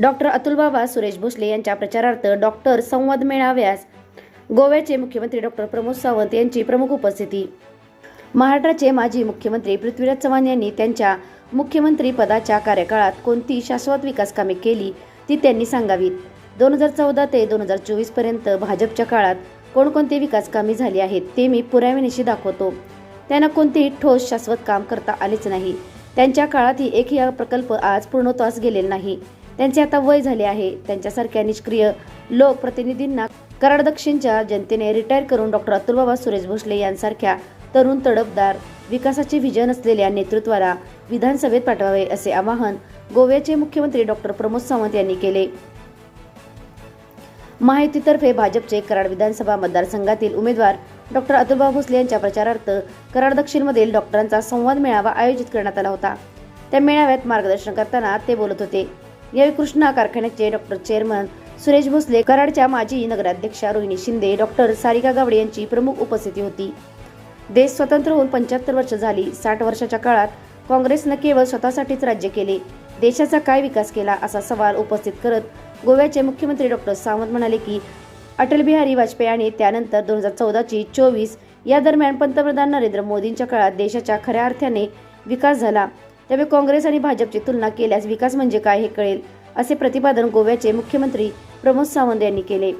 Doctor Atulbaba Suresh Bhosale यांच्या प्रचारार्थ doctor संवाद मेळाव्यास गोव्याचे मुख्यमंत्री डॉक्टर प्रमोद सावंत यांची प्रमुख उपस्थिती. महाराष्ट्राचे माजी मुख्यमंत्री पृथ्वीराज चव्हाण यांनी त्यांच्या मुख्यमंत्री पदाच्या कार्यकाळात कोणती शाश्वत विकास कामे केली ती त्यांनी सांगावीत. दोन हजार चौदा ते दोन हजार चोवीसपर्यंत भाजपच्या काळात कोणकोणती विकास कामे झाली आहेत ते मी पुराव्यानिशी दाखवतो. त्यांना कोणतेही ठोस शाश्वत काम करता आलेच नाही. त्यांच्या काळातही एकही प्रकल्प आज पूर्णत्वास गेलेला नाही. त्यांचे आता वय झाले आहे. त्यांच्यासारख्या निष्क्रिय लोकप्रतिनिधींना कराड दक्षिणच्या जनतेने रिटायर करून डॉक्टर अतुलबाबा सुरेश भोसले यांसारख्या तरुण तडफदार विकासाचे व्हिजन असलेल्या नेतृत्वाला विधानसभेत पाठवावे असे आवाहन गोव्याचे मुख्यमंत्री डॉक्टर प्रमोद सावंत यांनी केले. महायुतीतर्फे भाजपचे कराड विधानसभा मतदारसंघातील उमेदवार डॉक्टर अतुलबा भोसले यांच्या प्रचारार्थ कराड दक्षिणमधील डॉक्टरांचा संवाद मेळावा आयोजित करण्यात आला होता. त्या मेळाव्यात मार्गदर्शन करताना ते बोलत होते. यावेळी कृष्णा कारखान्याचे डॉक्टर चेअरमन सुरेश भोसले कराडच्या माजी नगराध्यक्षा रोहिणी शिंदे डॉक्टर सारिका गावडे यांची प्रमुख उपस्थिती होती. देश स्वतंत्र होऊन पंच्याहत्तर वर्ष झाली. साठ वर्षाच्या काळात काँग्रेसनं केवळ स्वतःसाठीच राज्य केले. देशाचा काय विकास केला असा सवाल उपस्थित करत गोव्याचे मुख्यमंत्री डॉक्टर सावंत म्हणाले की अटल बिहारी वाजपेयी आणि त्यानंतर दोन हजार चौदाची चोवीस या दरम्यान पंतप्रधान नरेंद्र मोदींच्या काळात देशाच्या खऱ्या अर्थाने विकास झाला. त्यावेळी काँग्रेस आणि भाजपची तुलना केल्यास विकास म्हणजे काय हे कळेल असे प्रतिपादन गोव्याचे मुख्यमंत्री प्रमोद सावंत यांनी केले.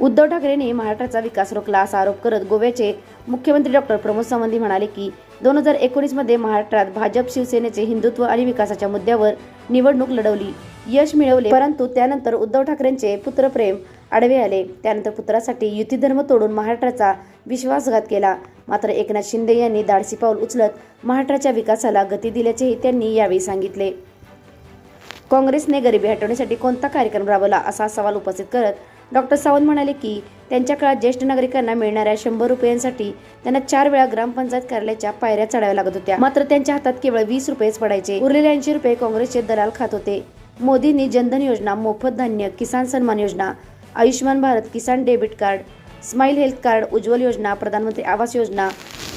उद्धव ठाकरेंनी महाराष्ट्राचा विकास रोखला असा आरोप करत गोव्याचे मुख्यमंत्री डॉक्टर प्रमोद सावंत म्हणाले की दोन हजार एकोणीसमध्ये महाराष्ट्रात भाजप शिवसेनेचे हिंदुत्व आणि विकासाच्या मुद्द्यावर निवडणूक लढवली. यश मिळवले परंतु त्यानंतर उद्धव ठाकरेंचे पुत्रप्रेम आडवे आले. त्यानंतर पुत्रासाठी युती धर्म तोडून महाराष्ट्राचा विश्वासघात केला. मात्र एकनाथ शिंदे यांनी धाडसी पाऊल उचलत महाराष्ट्राच्या विकासाला गती दिल्याचेही त्यांनी यावेळी सांगितले. काँग्रेसने गरिबी हटवण्यासाठी कोणता कार्यक्रम राबवला असा सवाल उपस्थित करत डॉक्टर सावंत म्हणाले की त्यांच्या काळात ज्येष्ठ नागरिकांना मिळणाऱ्या शंभर रुपयांसाठी त्यांना चार वेळा ग्रामपंचायत कार्यालयाच्या पायऱ्या चढाव्या लागत होत्या. मात्र त्यांच्या हातात केवळ वीस रुपयेच पडायचे. उरलेले ऐंशी रुपये काँग्रेसचे दलाल खात होते. मोदींनी जनधन योजना मोफत धान्य किसान सन्मान योजना Ayushman Bharat Kisan debit card smile health card Ujjwala योजना प्रधानमंत्री आवास योजना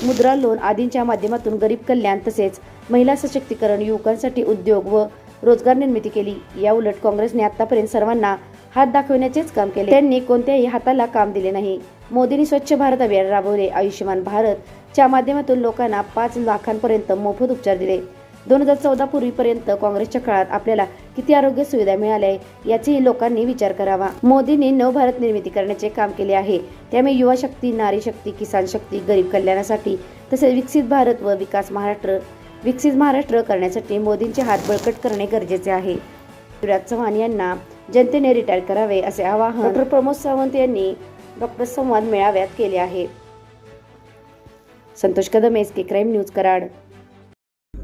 मुद्रा लोन आदींच्या माध्यमातून गरीब कल्याण तसेच महिला सशक्तीकरण युवकांसाठी उद्योग व रोजगार निर्मिती केली. या उलट काँग्रेसने आतापर्यंत सर्वांना हात दाखवण्याचेच काम केले. त्यांनी कोणत्याही हाताला काम दिले नाही. मोदींनी स्वच्छ भारत अभियान राबवले. आयुष्यमान भारत च्या माध्यमातून लोकांना पाच लाखांपर्यंत मोफत उपचार दिले. दोन हजार चौदा पूर्वीपर्यंत काँग्रेसच्या काळात आपल्याला किती आरोग्य सुविधा मिळाल्या आहे याचाही लोकांनी विचार करावा. मोदींनी नवभारत निर्मिती करण्याचे काम केले आहे. त्यामुळे युवा शक्ती नारी शक्ती किसान शक्ती गरीब कल्याणासाठी तसेच विकसित भारत व विकास महाराष्ट्र विकसित महाराष्ट्र करण्यासाठी मोदींचे हात बळकट करणे गरजेचे आहे. शिवराज चव्हाण यांना जनतेने रिटायर करावे असे आवाहन डॉक्टर प्रमोद सावंत यांनी डॉक्टर संवाद मेळाव्यात केले आहे. Santosh Kadam S K crime news Karad.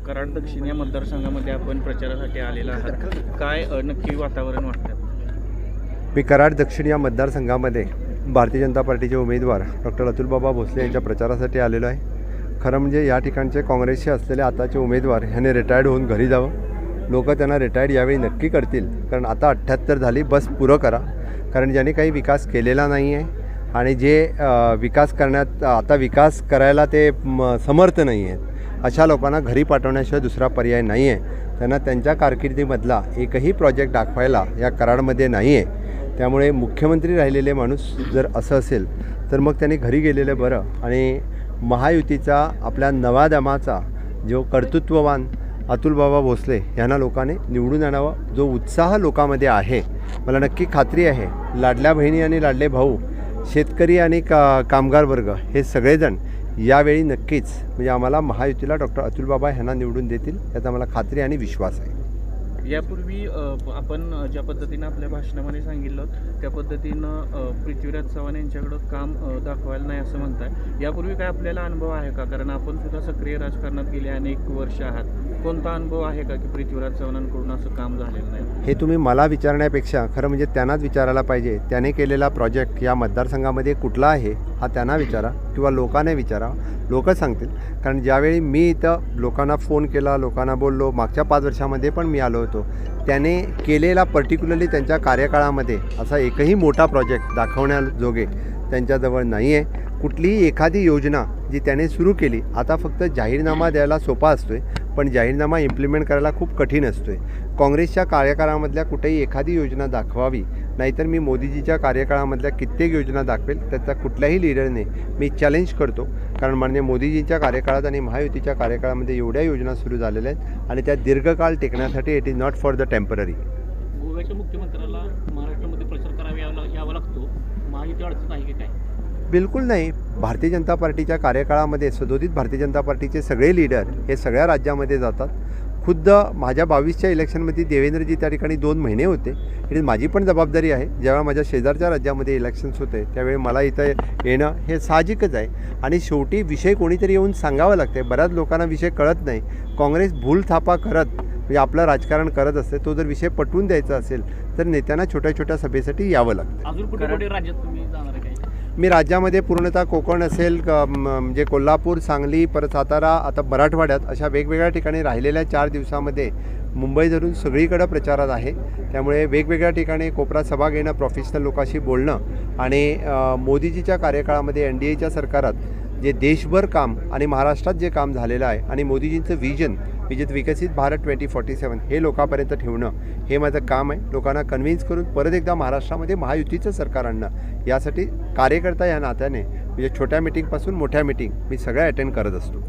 Karad दक्षिण या मतदारसंघामध्ये आपण प्रचारासाठी आलेला आहात. काय नक्की वातावरण वाटतं? मी कराड दक्षिण या मतदारसंघामध्ये भारतीय जनता पार्टीचे उमेदवार डॉक्टर अतुलबाबा भोसले यांच्या प्रचारासाठी आलेलो आहे. खरं म्हणजे या ठिकाणचे काँग्रेसचे असलेले आताचे उमेदवार ह्याने रिटायर्ड होऊन घरी जावं. लोक त्यांना रिटायर्ड यावेळी नक्की करतील. कारण आता अठ्ठ्याहत्तर झाली बस पुरं करा. कारण ज्यांनी काही विकास केलेला नाही आहे आणि जे विकास करण्यात आता विकास करायला ते समर्थ नाही आहेत. अशा लोकांना घरी पाठवण्याशिवाय दुसरा पर्याय नाही आहे त्यांना त्यांच्या कारकिर्दीमधला एकही प्रोजेक्ट दाखवायला या कराडमध्ये नाही आहे त्यामुळे मुख्यमंत्री राहिलेले माणूस जर असं असेल तर मग त्यांनी घरी गेलेलं बरं. आणि महायुतीचा आपल्या नवा दमाचा जो कर्तृत्ववान अतुलबाबा भोसले यांना लोकांनी निवडून आणावं. जो उत्साह लोकांमध्ये आहे मला नक्की खात्री आहे लाडल्या बहिणी आणि लाडले भाऊ शेतकरी आणि का कामगार वर्ग हे सगळेजण यावेळी नक्कीच म्हणजे आम्हाला महायुतीला डॉक्टर अतुलबाबा यांना निवडून देतील याचा मला खात्री आणि विश्वास आहे. यापूर्वी आपण ज्या पद्धतीनं आपल्या भाषणामध्ये सांगितलं त्या पद्धतीनं पृथ्वीराज चव्हाण यांच्याकडं काम दाखवायला नाही असं म्हणताय. यापूर्वी काय आपल्याला अनुभव आहे का? कारण आपण सुद्धा सक्रिय राजकारणात गेले अनेक वर्ष आहात. कोणता अनुभव आहे का की पृथ्वीराज चव्हाणांकडून असं काम झालेलं नाही? हे तुम्ही मला विचारण्यापेक्षा खरं म्हणजे त्यांनाच विचारायला पाहिजे. त्याने केलेला प्रोजेक्ट या मतदारसंघामध्ये कुठला आहे? हा त्यांना विचारा किंवा लोकांना विचारा. लोक सांगतील. कारण ज्यावेळी मी इथं लोकांना फोन केला लोकांना बोललो मागच्या पाच वर्षामध्ये पण मी आलो होतो. त्याने केलेला पर्टिक्युलरली त्यांच्या कार्यकाळामध्ये असा एकही मोठा प्रोजेक्ट दाखवण्याजोगे त्यांच्याजवळ नाही आहे कुठलीही एखादी योजना जी त्याने सुरू केली आता फक्त जाहीरनामा द्यायला सोपा असतो आहे पण जाहीरनामा इम्प्लिमेंट करायला खूप कठीण असतो आहे काँग्रेसच्या कार्यकाळामधल्या कुठेही एखादी योजना दाखवावी नाहीतर मी मोदीजीच्या कार्यकाळामधल्या कित्येक योजना दाखवेल त्याचा कुठल्याही लिडरने मी चॅलेंज करतो. कारण म्हणजे मोदीजींच्या कार्यकाळात आणि महायुतीच्या कार्यकाळामध्ये एवढ्या योजना सुरू झालेल्या आहेत आणि त्या दीर्घकाळ टिकण्यासाठी it is not for the temporary गोव्याच्या मुख्यमंत्र्याला महाराष्ट्रामध्ये प्रचार करावा यावा यावा लागतो. महायुती अडचण आहे की काय? बिलकुल नाही. भारतीय जनता पार्टीच्या कार्यकाळामध्ये सदोदित भारतीय जनता पार्टीचे सगळे लीडर हे सगळ्या राज्यामध्ये जातात. खुद्द माझ्या बावीसच्या इलेक्शनमध्ये देवेंद्रजी त्या ठिकाणी दोन महिने होते. ही माझी पण जबाबदारी आहे. जेव्हा माझ्या शेजारच्या राज्यामध्ये इलेक्शन्स होते त्यावेळी मला इथं येणं हे साहजिकच आहे. आणि शेवटी विषय कोणीतरी येऊन सांगावं लागते बऱ्याच लोकांना विषय कळत नाही. काँग्रेस भूल थापा करत म्हणजे आपलं राजकारण करत असते तो जर विषय पटवून द्यायचा असेल तर नेत्यांना छोट्या छोट्या सभेसाठी यावं लागतं मी राज्यामध्ये पूर्णतः कोकण असेल क- म्हणजे कोल्हापूर सांगली परत सातारा आता मराठवाड्यात अशा वेगवेगळ्या ठिकाणी राहिलेल्या चार दिवसामध्ये मुंबई धरून सगळीकडं प्रचारात आहे. त्यामुळे वेगवेगळ्या ठिकाणी कोपरा सभा घेणं प्रोफेशनल लोकांशी बोलणं आणि मोदीजीच्या कार्यकाळामध्ये एन डी एच्या सरकारात जे देशभर काम आणि महाराष्ट्रात जे काम झालेलं आहे आणि मोदीजींचं विजन विजित विकसित भारत ट्वेंटी फॉर्टी सेवन हे लोकांपर्यंत ठेवणं हे माझं काम आहे. लोकांना कन्व्हिन्स करून परत एकदा महाराष्ट्रामध्ये महायुतीचं सरकार आणणं. यासाठी कार्यकर्ता या नात्याने म्हणजे छोट्या मिटिंगपासून मोठ्या मिटिंग मी सगळ्या अटेंड करत असतो.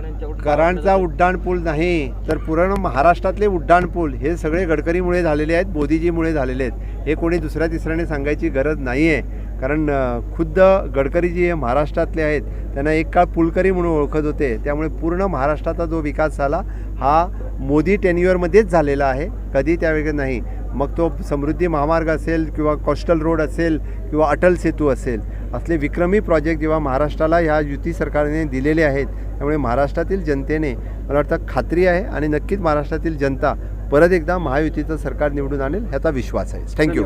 यांच्याकडून कराडचा उड्डाण पूल नाही तर पूर्ण महाराष्ट्रातले उड्डाण पूल हे सगळे गडकरीमुळे झालेले आहेत मोदीजीमुळे झालेले आहेत. हे कोणी दुसऱ्या तिसऱ्याने सांगायची गरज नाही आहे कारण खुद्द गडकरीजी हे महाराष्ट्रातले आहेत त्यांना एक काळ पुलकरी म्हणून ओळखत होते. त्यामुळे पूर्ण महाराष्ट्राचा जो विकास झाला हा मोदी टेन्युअरमध्येच झालेला आहे. कधी त्यावेळी नाही. मग तो समृद्धी महामार्ग असेल किंवा कोस्टल रोड असेल किंवा अटल सेतू असेल असले विक्रमी प्रोजेक्ट जेव्हा महाराष्ट्राला ह्या युती सरकारने दिलेले आहेत त्यामुळे महाराष्ट्रातील जनतेने मला वाटतं खात्री आहे आणि नक्कीच महाराष्ट्रातील जनता परत एकदा महायुतीचं सरकार निवडून आणेल ह्याचा विश्वास आहे. थँक्यू